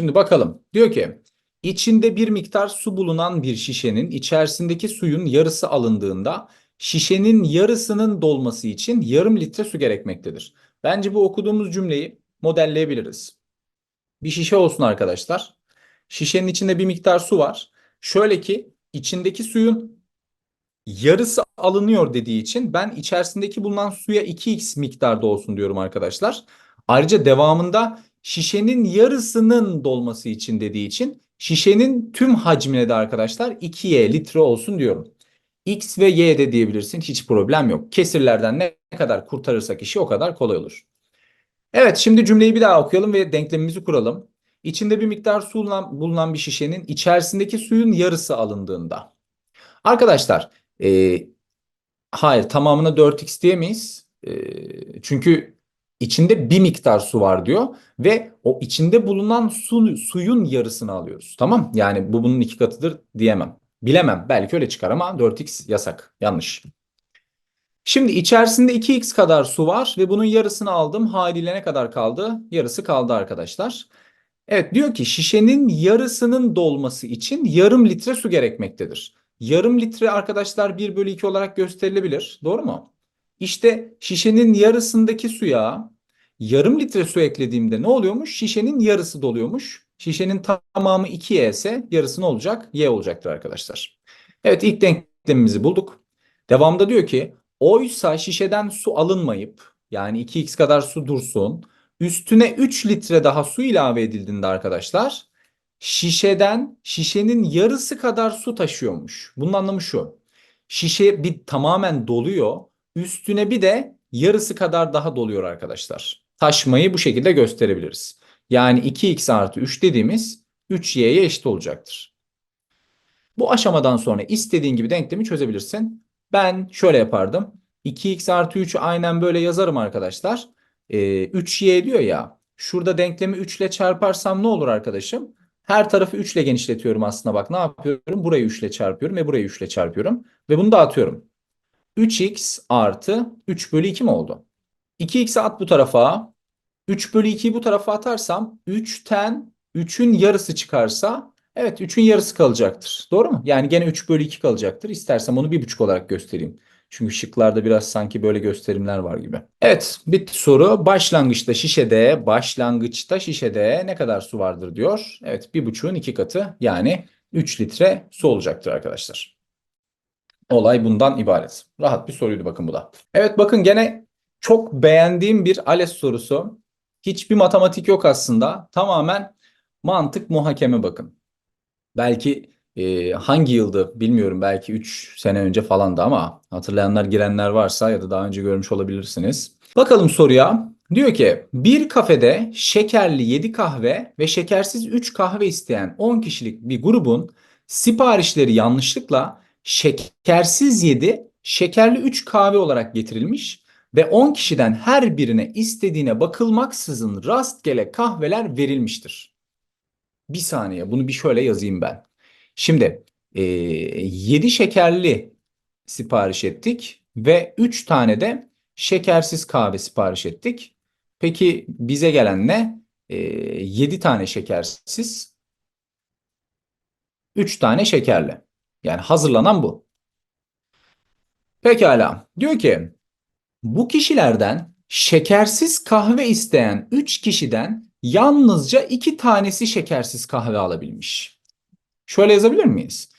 Şimdi bakalım. Diyor ki içinde bir miktar su bulunan bir şişenin içerisindeki suyun yarısı alındığında şişenin yarısının dolması için yarım litre su gerekmektedir. Bence bu okuduğumuz cümleyi modelleyebiliriz. Bir şişe olsun arkadaşlar. Şişenin içinde bir miktar su var. Şöyle ki içindeki suyun yarısı alınıyor dediği için ben içerisindeki bulunan suya 2x miktarda olsun diyorum arkadaşlar. Ayrıca devamında şişenin yarısının dolması için dediği için şişenin tüm hacmine de arkadaşlar 2y litre olsun diyorum. X ve Y de diyebilirsin hiç problem yok. Kesirlerden ne kadar kurtarırsak işi o kadar kolay olur. Evet şimdi cümleyi bir daha okuyalım ve denklemimizi kuralım. İçinde bir miktar su bulunan, bir şişenin içerisindeki suyun yarısı alındığında. Arkadaşlar e, hayır tamamına 4x diyemeyiz. E, çünkü içinde bir miktar su var diyor ve o içinde bulunan su, suyun yarısını alıyoruz. Tamam? Yani bu bunun iki katıdır diyemem. Bilemem. Belki öyle çıkar ama 4x yasak. Yanlış. Şimdi içerisinde 2x kadar su var ve bunun yarısını aldım. Haliyle ne kadar kaldı? Yarısı kaldı arkadaşlar. Evet diyor ki şişenin yarısının dolması için yarım litre su gerekmektedir. Yarım litre arkadaşlar 1 bölü 2 olarak gösterilebilir. Doğru mu? İşte şişenin yarısındaki suya yarım litre su eklediğimde ne oluyormuş? Şişenin yarısı doluyormuş. Şişenin tamamı 2y ise yarısı ne olacak? Y olacaktır arkadaşlar. Evet ilk denklemimizi bulduk. Devamda diyor ki oysa şişeden su alınmayıp yani 2x kadar su dursun. Üstüne 3 litre daha su ilave edildiğinde arkadaşlar şişeden şişenin yarısı kadar su taşıyormuş. Bunun anlamı şu. Şişe bir tamamen doluyor. Üstüne bir de yarısı kadar daha doluyor arkadaşlar. Taşmayı bu şekilde gösterebiliriz. Yani 2x artı 3 dediğimiz 3y'ye eşit olacaktır. Bu aşamadan sonra istediğin gibi denklemi çözebilirsin. Ben şöyle yapardım. 2x artı 3'ü aynen böyle yazarım arkadaşlar. Ee, 3y diyor ya. Şurada denklemi 3 ile çarparsam ne olur arkadaşım? Her tarafı 3 ile genişletiyorum aslında bak ne yapıyorum? Burayı 3 ile çarpıyorum ve burayı 3 ile çarpıyorum. Ve bunu dağıtıyorum. 3x artı 3 bölü 2 mi oldu? 2x'i at bu tarafa. 3 bölü 2'yi bu tarafa atarsam 3'ten 3'ün yarısı çıkarsa evet 3'ün yarısı kalacaktır. Doğru mu? Yani gene 3 bölü 2 kalacaktır. İstersem onu 1,5 olarak göstereyim. Çünkü şıklarda biraz sanki böyle gösterimler var gibi. Evet bitti soru. Başlangıçta şişede, başlangıçta şişede ne kadar su vardır diyor. Evet bir buçuğun iki katı yani 3 litre su olacaktır arkadaşlar. Olay bundan ibaret. Rahat bir soruydu bakın bu da. Evet bakın gene çok beğendiğim bir ALES sorusu. Hiçbir matematik yok aslında. Tamamen mantık muhakeme bakın. Belki e, hangi yıldı bilmiyorum belki 3 sene önce falandı ama hatırlayanlar girenler varsa ya da daha önce görmüş olabilirsiniz. Bakalım soruya. Diyor ki bir kafede şekerli 7 kahve ve şekersiz 3 kahve isteyen 10 kişilik bir grubun siparişleri yanlışlıkla şekersiz 7, şekerli 3 kahve olarak getirilmiş ve 10 kişiden her birine istediğine bakılmaksızın rastgele kahveler verilmiştir. Bir saniye bunu bir şöyle yazayım ben. Şimdi e, 7 şekerli sipariş ettik ve 3 tane de şekersiz kahve sipariş ettik. Peki bize gelen ne? E, 7 tane şekersiz, 3 tane şekerli. Yani hazırlanan bu. Pekala. Diyor ki bu kişilerden şekersiz kahve isteyen 3 kişiden yalnızca 2 tanesi şekersiz kahve alabilmiş. Şöyle yazabilir miyiz?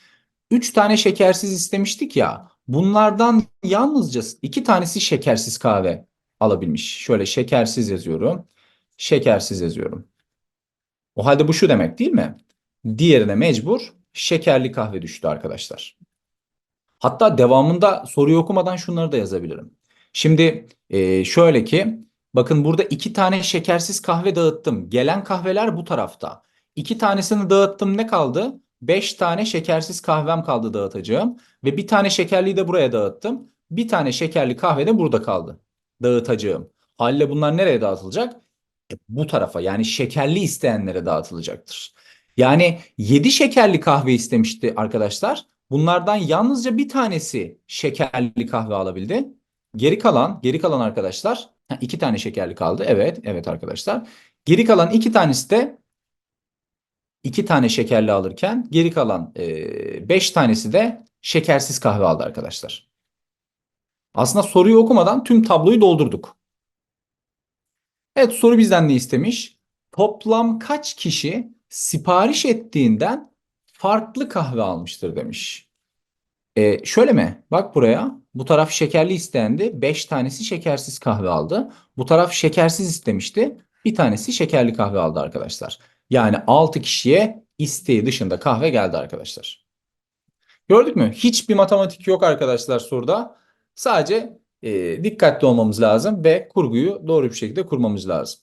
3 tane şekersiz istemiştik ya. Bunlardan yalnızca 2 tanesi şekersiz kahve alabilmiş. Şöyle şekersiz yazıyorum. Şekersiz yazıyorum. O halde bu şu demek değil mi? Diğerine mecbur şekerli kahve düştü arkadaşlar. Hatta devamında soruyu okumadan şunları da yazabilirim. Şimdi e, şöyle ki bakın burada iki tane şekersiz kahve dağıttım. Gelen kahveler bu tarafta. İki tanesini dağıttım ne kaldı? Beş tane şekersiz kahvem kaldı dağıtacağım. Ve bir tane şekerliyi de buraya dağıttım. Bir tane şekerli kahve de burada kaldı. Dağıtacağım. Haliyle bunlar nereye dağıtılacak? E, bu tarafa yani şekerli isteyenlere dağıtılacaktır. Yani 7 şekerli kahve istemişti arkadaşlar. Bunlardan yalnızca bir tanesi şekerli kahve alabildi. Geri kalan, geri kalan arkadaşlar, ha, iki tane şekerli kaldı. Evet, evet arkadaşlar. Geri kalan iki tanesi de 2 tane şekerli alırken geri kalan 5 tanesi de şekersiz kahve aldı arkadaşlar. Aslında soruyu okumadan tüm tabloyu doldurduk. Evet soru bizden ne istemiş? Toplam kaç kişi sipariş ettiğinden farklı kahve almıştır demiş. E, şöyle mi? Bak buraya. Bu taraf şekerli istendi. 5 tanesi şekersiz kahve aldı. Bu taraf şekersiz istemişti. Bir tanesi şekerli kahve aldı arkadaşlar. Yani 6 kişiye isteği dışında kahve geldi arkadaşlar. Gördük mü? Hiçbir matematik yok arkadaşlar soruda. Sadece e, dikkatli olmamız lazım ve kurguyu doğru bir şekilde kurmamız lazım.